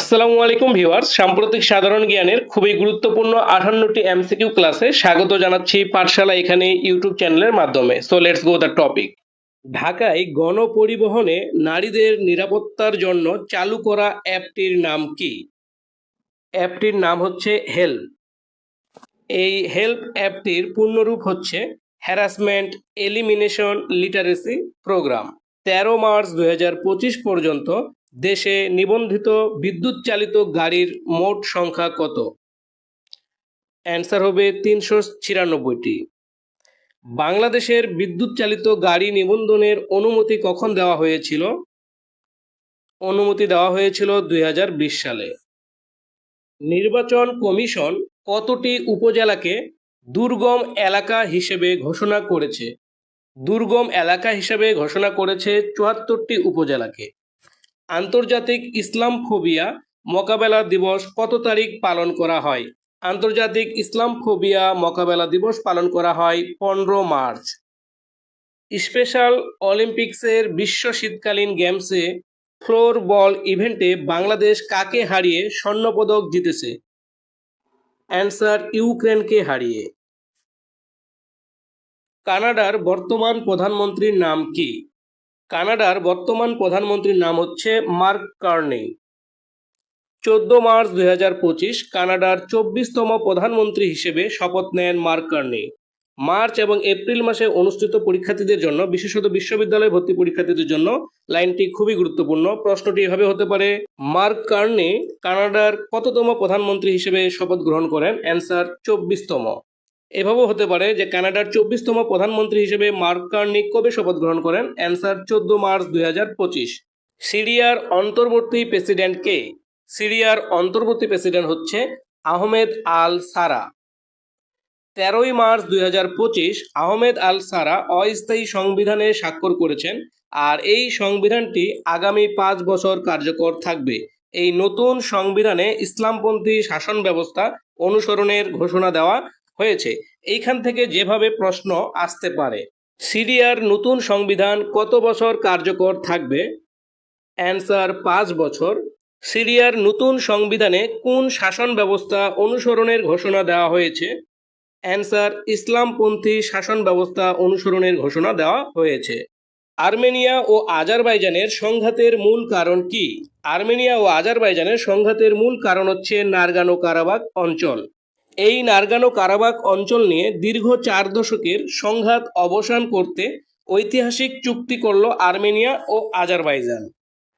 আসসালামু আলাইকুম ভিউয়ার্স, সাম্প্রতিক সাধারণ জ্ঞানের খুবই গুরুত্বপূর্ণ আঠান্নটি এমসিকিউ ক্লাসে স্বাগত জানাচ্ছি পাঠশালা এখানে ইউটিউব চ্যানেলের মাধ্যমে। So let's go the topic ঢাকায় গণপরিবহনে নারীদের নিরাপত্তার জন্য চালু করা অ্যাপটির নাম কি? অ্যাপটির নাম হচ্ছে হেল্প। এই হেল্প অ্যাপটির পূর্ণরূপ হচ্ছে হ্যারাসমেন্ট এলিমিনেশন লিটারেসি প্রোগ্রাম তেরো মার্চ দুই হাজার পঁচিশ পর্যন্ত দেশে নিবন্ধিত বিদ্যুৎ চালিত গাড়ির মোট সংখ্যা কত? অ্যান্সার হবে তিনশো ছিয়ানব্বইটি। বাংলাদেশের বিদ্যুৎ চালিত গাড়ি নিবন্ধনের অনুমতি কখন দেওয়া হয়েছিল? অনুমতি দেওয়া হয়েছিল দুই হাজার বিশ সালে। নির্বাচন কমিশন কতটি উপজেলাকে দুর্গম এলাকা হিসেবে ঘোষণা করেছে? দুর্গম এলাকা হিসেবে ঘোষণা করেছে চুয়াত্তরটি উপজেলাকে। আন্তর্জাতিক ইসলাম ফোবিয়া মোকাবেলা দিবস কত তারিখ পালন করা হয়? আন্তর্জাতিক ইসলাম ফোবিয়া মোকাবেলা দিবস পালন করা হয় পনেরো মার্চ। স্পেশাল অলিম্পিক্সের বিশ্ব শীতকালীন গেমসে ফ্লোর বল ইভেন্টে বাংলাদেশ কাকে হারিয়ে স্বর্ণপদক জিতেছে? অ্যান্সার ইউক্রেনকে হারিয়ে। কানাডার বর্তমান প্রধানমন্ত্রীর নাম কি? কানাডার বর্তমান প্রধানমন্ত্রীর নাম হচ্ছে মার্ক কার্নি। চোদ্দ মার্চ দুই হাজার পঁচিশ কানাডার চব্বিশতম প্রধানমন্ত্রী হিসেবে শপথ নেন মার্ক কার্নি। মার্চ এবং এপ্রিল মাসে অনুষ্ঠিত পরীক্ষার্থীদের জন্য, বিশেষত বিশ্ববিদ্যালয় ভর্তি পরীক্ষার্থীদের জন্য লাইনটি খুবই গুরুত্বপূর্ণ। প্রশ্নটি এভাবে হতে পারে, মার্ক কার্নি কানাডার কততম প্রধানমন্ত্রী হিসেবে শপথ গ্রহণ করেন? অ্যান্সার, চব্বিশতম। এভাবেও হতে পারে যে কানাডার চব্বিশতম প্রধানমন্ত্রী হিসেবে মার্ক কার্নি কবে শপথ গ্রহণ করেন? অ্যান্সার, চোদ্দ মার্চ দু হাজার পঁচিশ। সিরিয়ার অন্তর্বর্তী প্রেসিডেন্ট কে? সিরিয়ার অন্তর্বর্তী প্রেসিডেন্ট হচ্ছে আহমেদ আল সারা। তেরোই মার্চ দু হাজার পঁচিশ, আহমেদ আল সারা অস্থায়ী সংবিধানে স্বাক্ষর করেছেন আর এই সংবিধানটি আগামী পাঁচ বছর কার্যকর থাকবে। এই নতুন সংবিধানে ইসলামপন্থী শাসন ব্যবস্থা অনুসরণের ঘোষণা দেওয়া হয়েছে। এইখান থেকে যেভাবে প্রশ্ন আসতে পারে। সিরিয়ার নতুন সংবিধান কত বছর কার্যকর থাকবে? অ্যান্সার, পাঁচ বছর। সিরিয়ার নতুন সংবিধানে কোন শাসন ব্যবস্থা অনুসরণের ঘোষণা দেওয়া হয়েছে? অ্যান্সার, ইসলামপন্থী শাসন ব্যবস্থা অনুসরণের ঘোষণা দেওয়া হয়েছে। আর্মেনিয়া ও আজারবাইজানের সংঘাতের মূল কারণ কি? আর্মেনিয়া ও আজারবাইজানের সংঘাতের মূল কারণ হচ্ছে নারগানো কারাবাগ অঞ্চল। এই নারগানো কারাবাক অঞ্চল নিয়ে দীর্ঘ চার দশকের সংঘাত অবসান করতে ঐতিহাসিক চুক্তি করল আর্মেনিয়া ও আজারবাইজান।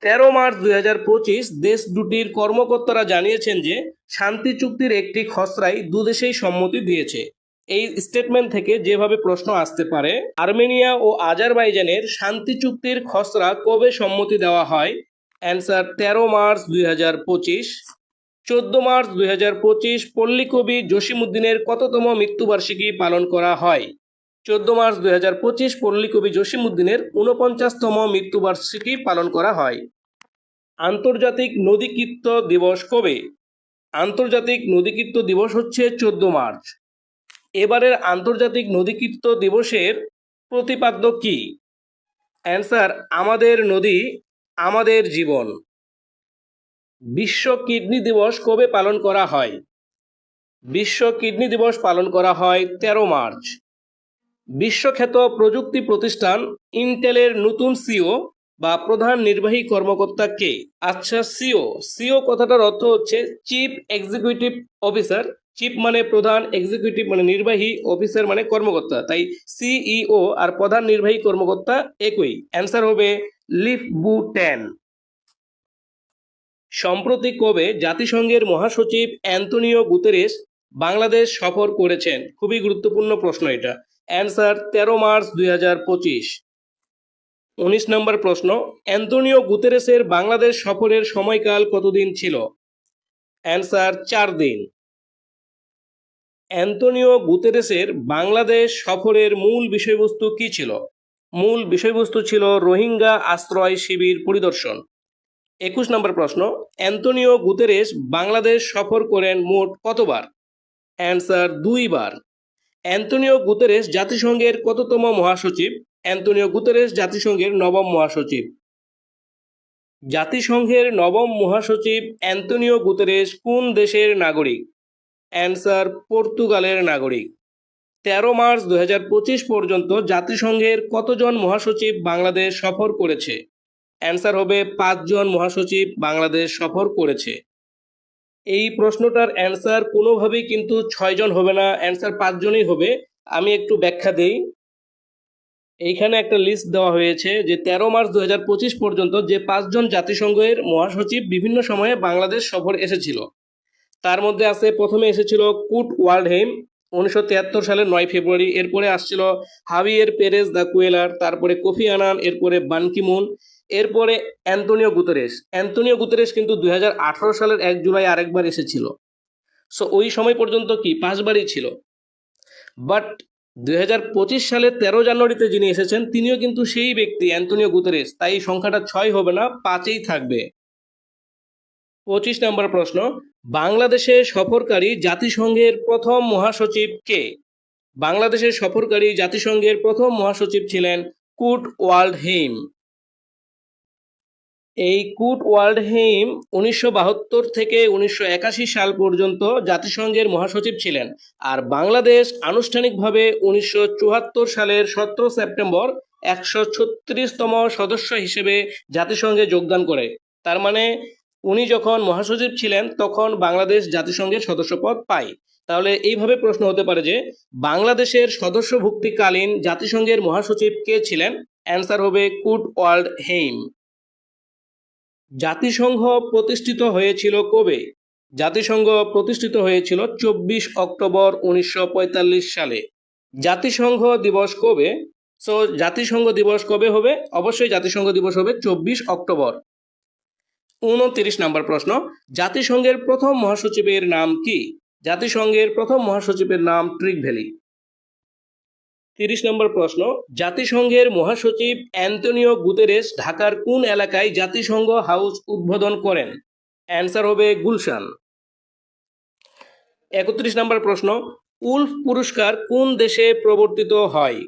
তেরো মার্চ দু হাজার পঁচিশ দেশ দুটির কর্মকর্তারা জানিয়েছেন যে, শান্তি চুক্তির একটি খসড়াই দুদেশেই সম্মতি দিয়েছে। এই স্টেটমেন্ট থেকে যেভাবে প্রশ্ন আসতে পারে, আর্মেনিয়া ও আজারবাইজানের শান্তি চুক্তির খসড়া কবে সম্মতি দেওয়া হয়? অ্যান্সার তেরো মার্চ দুই হাজার পঁচিশ। চোদ্দ মার্চ দুই হাজার পঁচিশ পল্লীকবি জসিমুদ্দিনের কততম মৃত্যুবার্ষিকী পালন করা হয়। চোদ্দ মার্চ দুই হাজার পঁচিশ পল্লীকবি জসিমুদ্দিনের ঊনপঞ্চাশতম মৃত্যুবার্ষিকী পালন করা হয়। আন্তর্জাতিক নদীকীর্ত দিবস কবে? আন্তর্জাতিক নদীকীর্ত দিবস হচ্ছে চোদ্দ মার্চ। এবারের আন্তর্জাতিক নদীকীর্ত দিবসের প্রতিপাদ্য কি? অ্যান্সার, আমাদের নদী, আমাদের জীবন। বিশ্ব কিডনি দিবস কবে পালন করা হয়? বিশ্ব কিডনি দিবস পালন করা হয় তেরো মার্চ। বিশ্বখ্যাত প্রযুক্তি প্রতিষ্ঠান ইন্টেলের নতুন সিও বা প্রধান নির্বাহী কর্মকর্তা কে? আচ্ছা সিও। সিও কথাটার অর্থ হচ্ছে চিফ এক্সিকিউটিভ অফিসার। চিফ মানে প্রধান, এক্সিকিউটিভ মানে নির্বাহী, অফিসার মানে কর্মকর্তা। তাই সিইও আর প্রধান নির্বাহী কর্মকর্তা একই। অ্যান্সার হবে লিফ বু টেন। সম্প্রতি কবে জাতিসংঘের মহাসচিব অ্যান্তনিও গুতেরেস বাংলাদেশ সফর করেছেন? খুবই গুরুত্বপূর্ণ প্রশ্ন এটা। অ্যান্সার, তেরো মার্চ দুই হাজার পঁচিশ। উনিশ নম্বর প্রশ্ন অ্যান্তনিও গুতেরেসের বাংলাদেশ সফরের সময়কাল কতদিন ছিল? অ্যান্সার, চার দিন। অ্যান্তনিও গুতেরেসের বাংলাদেশ সফরের মূল বিষয়বস্তু কি ছিল? মূল বিষয়বস্তু ছিল রোহিঙ্গা আশ্রয় শিবির পরিদর্শন। একুশ নম্বর প্রশ্ন অ্যান্তনিও গুতেরেস বাংলাদেশ সফর করেন মোট কতবার? অ্যান্সার, দুইবার। অ্যান্তনিও গুতেরেস জাতিসংঘের কততম মহাসচিব? অ্যান্তনিও গুতেরেস জাতিসংঘের নবম মহাসচিব। জাতিসংঘের নবম মহাসচিব অ্যান্তনিও গুতেরেস কোন দেশের নাগরিক? অ্যান্সার, পর্তুগালের নাগরিক। তেরো মার্চ দুই হাজার পঁচিশ পর্যন্ত জাতিসংঘের কতজন মহাসচিব বাংলাদেশ সফর করেছে? অ্যান্সার হবে পাঁচজন মহাসচিব বাংলাদেশ সফর করেছে। এই প্রশ্নটার অ্যান্সার কোনোভাবেই কিন্তু ছয়জন হবে না, অ্যান্সার পাঁচজনই হবে। আমি একটু ব্যাখ্যা দেই। এইখানে একটা লিস্ট দেওয়া হয়েছে যে তেরো মার্চ দু হাজার পঁচিশ পর্যন্ত যে পাঁচজন জাতিসংঘের মহাসচিব বিভিন্ন সময়ে বাংলাদেশ সফর এসেছিল। তার মধ্যে আছে, প্রথমে এসেছিল কুট ওয়ার্ল্ডহেইম উনিশশো তিয়াত্তর সালের নয় ফেব্রুয়ারি। এরপরে আসছিল হাভিয়ের পেরেজ দ্য কুয়েলার, তারপরে কোফি আনান, এরপরে বানকিমুন এরপরে অ্যান্তনিও গুতেরেস। অ্যান্তনিও গুতেরেস কিন্তু দুই হাজার আঠারো সালের এক জুলাই আরেকবার এসেছিল। সো ওই সময় পর্যন্ত কি? পাঁচবারই ছিল। বাট দুই হাজার পঁচিশ সালের তেরো জানুয়ারিতে যিনি এসেছেন, তিনিও কিন্তু সেই ব্যক্তি অ্যান্তনিও গুতেরেস। তাই সংখ্যাটা ছয় হবে না, পাঁচেই থাকবে। পঁচিশ নম্বর প্রশ্ন, বাংলাদেশে সফরকারী জাতিসংঘের প্রথম মহাসচিব কে? বাংলাদেশের সফরকারী জাতিসংঘের প্রথম মহাসচিব ছিলেন কুট ওয়ার্ল্ড হেইম। এই কুট ওয়ার্ল্ড হেইম উনিশশো বাহাত্তর থেকে উনিশশো একাশি সাল পর্যন্ত জাতিসংঘের মহাসচিব ছিলেন আর বাংলাদেশ আনুষ্ঠানিকভাবে উনিশশো চুয়াত্তর সালের সতেরো সেপ্টেম্বর একশো ছত্রিশতম সদস্য হিসেবে জাতিসংঘে যোগদান করে। তার মানে উনি যখন মহাসচিব ছিলেন, তখন বাংলাদেশ জাতিসংঘের সদস্যপদ পায়। তাহলে এইভাবে প্রশ্ন হতে পারে যে, বাংলাদেশের সদস্যভুক্তিকালীন জাতিসংঘের মহাসচিব কে ছিলেন? অ্যান্সার হবে কুট ওয়ার্ল্ড হেইম। জাতিসংঘ প্রতিষ্ঠিত হয়েছিল কবে? জাতিসংঘ প্রতিষ্ঠিত হয়েছিল চব্বিশ অক্টোবর উনিশশো পঁয়তাল্লিশ সালে। জাতিসংঘ দিবস কবে? সো জাতিসংঘ দিবস কবে হবে? অবশ্যই জাতিসংঘ দিবস হবে চব্বিশ অক্টোবর। উনত্রিশ নম্বর প্রশ্ন, জাতিসংঘের প্রথম মহাসচিবের নাম কি? জাতিসংঘের প্রথম মহাসচিবের নাম ট্রিক ভ্যালি তিরিশ নম্বর প্রশ্ন, জাতিসংঘের মহাসচিব অ্যান্তনিও গুতেরেস ঢাকার কোন এলাকায় জাতিসংঘ হাউস উদ্বোধন করেন? অ্যান্সার হবে গুলশান। একত্রিশ নম্বর প্রশ্ন, উল্ফ পুরস্কার কোন দেশে প্রবর্তিত হয়?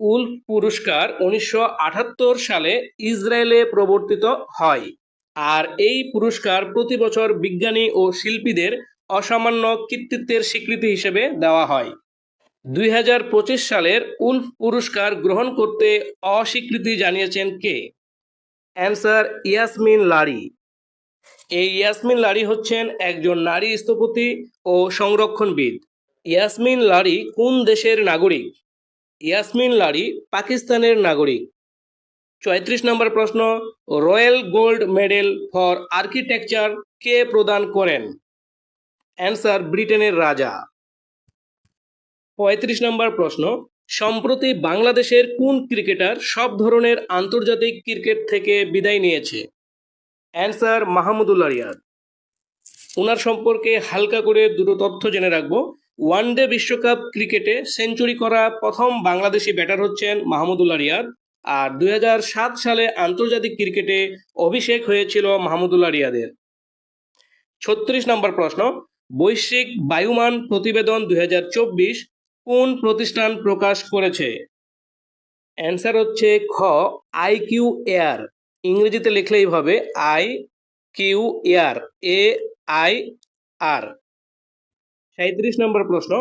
উল্ফ পুরস্কার উনিশশো আটাত্তর সালে ইসরায়েলে প্রবর্তিত হয় আর এই পুরস্কার প্রতি বছর বিজ্ঞানী ও শিল্পীদের অসামান্য কৃতিত্বের স্বীকৃতি হিসেবে দেওয়া হয়। দুই হাজার পঁচিশ সালের উল্ফ পুরস্কার গ্রহণ করতে অস্বীকৃতি জানিয়েছেন কে? অ্যান্সার ইয়াসমিন লারি। এই ইয়াসমিন লারি হচ্ছেন একজন নারী স্থপতি ও সংরক্ষণবিদ। ইয়াসমিন লারি কোন দেশের নাগরিক? ইয়াসমিন লারি পাকিস্তানের নাগরিক। চৌত্রিশ নম্বর প্রশ্ন, royal gold medal for architecture কে প্রদান করেন? অ্যান্সার ব্রিটেনের রাজা। পঁয়ত্রিশ নম্বর প্রশ্ন, সম্প্রতি বাংলাদেশের কোন ক্রিকেটার সব ধরনের আন্তর্জাতিক ক্রিকেট থেকে বিদায় নিয়েছে? অ্যান্সার মাহমুদুল্লাহ রিয়াদ। ওনার সম্পর্কে হালকা করে দুটো তথ্য জেনে রাখব। ওয়ানডে বিশ্বকাপ ক্রিকেটে সেঞ্চুরি করা প্রথম বাংলাদেশি ব্যাটার হচ্ছেন মাহমুদুল্লাহ রিয়াদ আর দুই হাজার সাত সালে আন্তর্জাতিক ক্রিকেটে অভিষেক হয়েছিল মাহমুদুল্লাহ রিয়াদের। ছত্রিশ নম্বর প্রশ্ন, বৈশ্বিক বায়ুমান প্রতিবেদন দুই হাজার চব্বিশ কোন প্রতিষ্ঠান প্রকাশ করেছে? অ্যান্সার হচ্ছে খ আই কিউ এয়ার ইংরেজিতে লিখলে এইভাবে I Q air A I R সাঁত্রিশ নম্বর প্রশ্ন,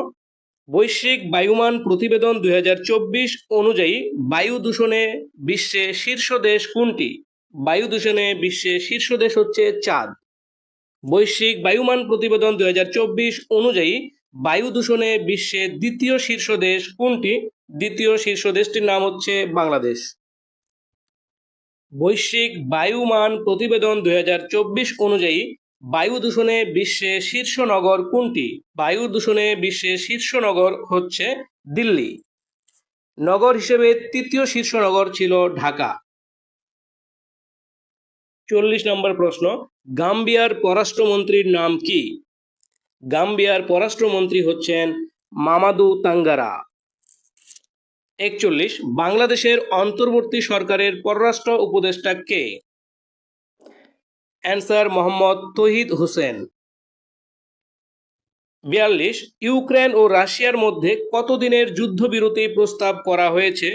বৈশ্বিক বায়ুমান প্রতিবেদন দুই হাজার চব্বিশ অনুযায়ী বায়ু দূষণে বিশ্বে শীর্ষ দেশ কোনটি? বায়ু দূষণে বিশ্বে শীর্ষ দেশ হচ্ছে চাঁদ। বৈশ্বিক বায়ুমান প্রতিবেদন দুই হাজার চব্বিশ অনুযায়ী বায়ু দূষণে বিশ্বের দ্বিতীয় শীর্ষ দেশ কোনটি? দ্বিতীয় শীর্ষ দেশটির নাম হচ্ছে বাংলাদেশ। বৈশ্বিক বায়ুমান প্রতিবেদন দুই হাজার চব্বিশ অনুযায়ী বায়ু দূষণে বিশ্বে শীর্ষ নগর কোনটি? বায়ু দূষণে বিশ্বে শীর্ষ নগর হচ্ছে দিল্লি। নগর হিসেবে তৃতীয় শীর্ষ নগর ছিল ঢাকা। চল্লিশ নম্বর প্রশ্ন, গাম্বিয়ার পররাষ্ট্রমন্ত্রীর নাম কি? গাম্বিয়ার পররাষ্ট্রমন্ত্রী হচ্ছেন মামাদু তাঙ্গারা। একচল্লিশ, বাংলাদেশের অন্তর্বর্তী সরকারের পররাষ্ট্র উপদেষ্টা কে? অ্যান্সার মোহাম্মদ তহিদ হোসেন। বিয়াল্লিশ, ইউক্রেন ও রাশিয়ার মধ্যে কতদিনের যুদ্ধবিরতি প্রস্তাব করা হয়েছে?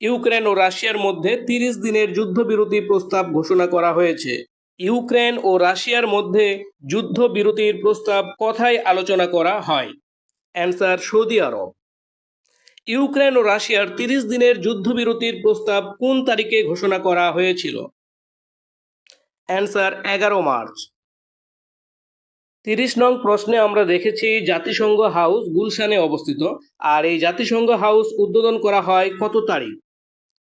ইউক্রেন ও রাশিয়ার মধ্যে তিরিশ দিনের যুদ্ধবিরতি প্রস্তাব ঘোষণা করা হয়েছে। ইউক্রেন ও রাশিয়ার মধ্যে যুদ্ধবিরতির প্রস্তাব কথায় আলোচনা করা হয়। অ্যান্সার সৌদি আরব। ইউক্রেন ও রাশিয়ার তিরিশ দিনের যুদ্ধবিরতির প্রস্তাব কোন তারিখে ঘোষণা করা হয়েছিল? অ্যান্সার এগারো মার্চ। তিরিশ নং প্রশ্নে আমরা দেখেছি জাতিসংঘ হাউস গুলশানে অবস্থিত, আর এই জাতিসংঘ হাউস উদ্বোধন করা হয় কত তারিখ?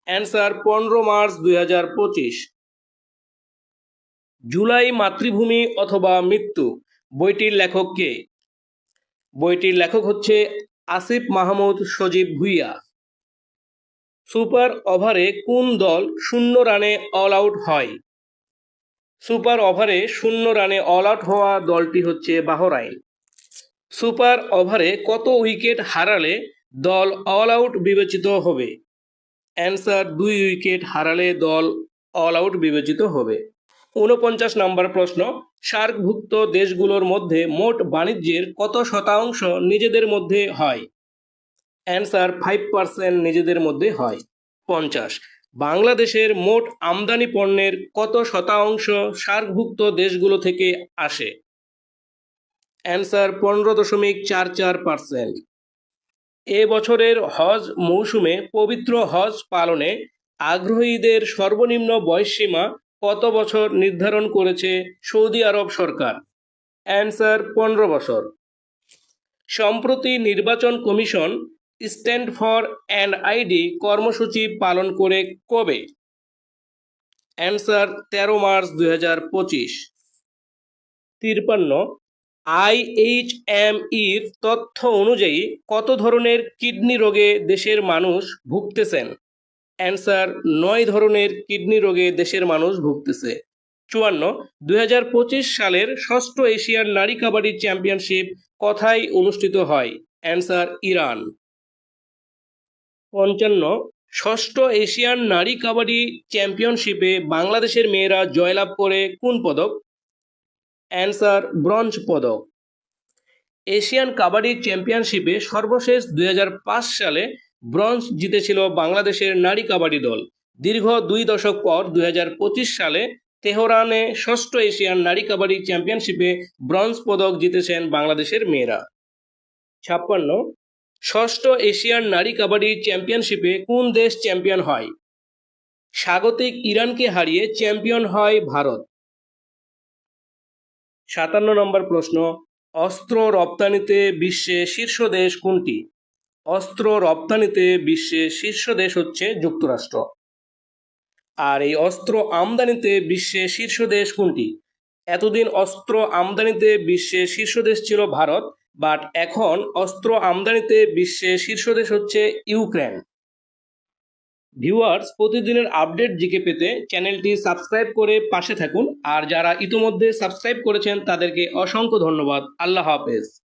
অ্যান্সার পনেরো মার্চ দুই হাজার পঁচিশ। জুলাই মাতৃভূমি অথবা মৃত্যু, বইটির লেখক কে? বইটির লেখক হচ্ছে আসিফ মাহমুদ সজীব ভুইয়া। সুপার ওভারে কোন দল শূন্য রানে অল আউট হয়? সুপার ওভারে শূন্য রানে অল আউট হওয়া দলটি হচ্ছে বাহরাইন। সুপার ওভারে কত উইকেট হারালে দল অল আউট বিবেচিত হবে? অ্যান্সার, দুই উইকেট হারালে দল অল আউট বিবেচিত হবে। ঊনপঞ্চাশ নম্বর প্রশ্ন, সার্কভুক্ত দেশগুলোর মধ্যে মোট বাণিজ্যের কত শতাংশ নিজেদের মধ্যে হয়? অ্যান্সার ফাইভ পার্সেন্ট নিজেদের মধ্যে হয়, পঞ্চাশ। বাংলাদেশের মোট আমদানি পণ্যের কত শতাংশ সার্কভুক্ত দেশগুলো থেকে আসে? অ্যান্সার পনেরো দশমিক চার চার পার্সেন্ট। এ বছরের হজ মৌসুমে পবিত্র হজ পালনে আগ্রহীদের সর্বনিম্ন বয়সসীমা কত বছর নির্ধারণ করেছে সৌদি আরব সরকার? অ্যান্সার, পনেরো বছর। সম্প্রতি নির্বাচন commission stand for and ID কর্মসূচি পালন করে কবে? অ্যান্সার, তেরো মার্চ দুই হাজার পঁচিশ। তিরপান্ন আইএইচএম ইর তথ্য অনুযায়ী কত ধরনের কিডনি রোগে দেশের মানুষ ভুগতেছেন? অ্যান্সার নয় ধরনের কিডনি রোগে দেশের মানুষ ভুগতেছে। চুয়ান্ন, দুই সালের ষষ্ঠ এশিয়ান নারী কাবাডি চ্যাম্পিয়নশিপ কথায় অনুষ্ঠিত হয়। Answer Iran. পঞ্চান্ন, ষষ্ঠ এশিয়ান নারী কাবাডি চ্যাম্পিয়নশিপে বাংলাদেশের মেয়েরা জয়লাভ করে কোন পদক? অ্যান্সার ব্রঞ্জ পদক। এশিয়ান কাবাডি চ্যাম্পিয়নশিপে সর্বশেষ দুই হাজার পাঁচ সালে ব্রঞ্জ জিতেছিল বাংলাদেশের নারী কাবাডি দল। দীর্ঘ দুই দশক পর দুই হাজার পঁচিশ সালে তেহরানে ষষ্ঠ এশিয়ান নারী কাবাডি চ্যাম্পিয়নশিপে ব্রঞ্জ পদক জিতেছেন বাংলাদেশের মেয়েরা। ছাপ্পান্ন, ষষ্ঠ এশিয়ান নারী কাবাডি চ্যাম্পিয়নশিপে কোন দেশ চ্যাম্পিয়ন হয়? স্বাগতিক ইরানকে হারিয়ে চ্যাম্পিয়ন হয় ভারত। সাতান্ন নম্বর প্রশ্ন, অস্ত্র রপ্তানিতে বিশ্বে শীর্ষ দেশ কোনটি? অস্ত্র রপ্তানিতে বিশ্বে শীর্ষ দেশ হচ্ছে যুক্তরাষ্ট্র। আর এই অস্ত্র আমদানিতে বিশ্বে শীর্ষ দেশ কোনটি? এতদিন অস্ত্র আমদানিতে বিশ্বে শীর্ষ দেশ ছিল ভারত, বাট এখন অস্ত্র আমদানিতে বিশ্বে শীর্ষ দেশ হচ্ছে ইউক্রেন। ভিউয়ার্স, প্রতিদিনের আপডেট জিকে পেতে চ্যানেলটি সাবস্ক্রাইব করে পাশে থাকুন। আর যারা ইতোমধ্যে সাবস্ক্রাইব করেছেন, তাদেরকে অসংখ্য ধন্যবাদ। আল্লাহ হাফেজ।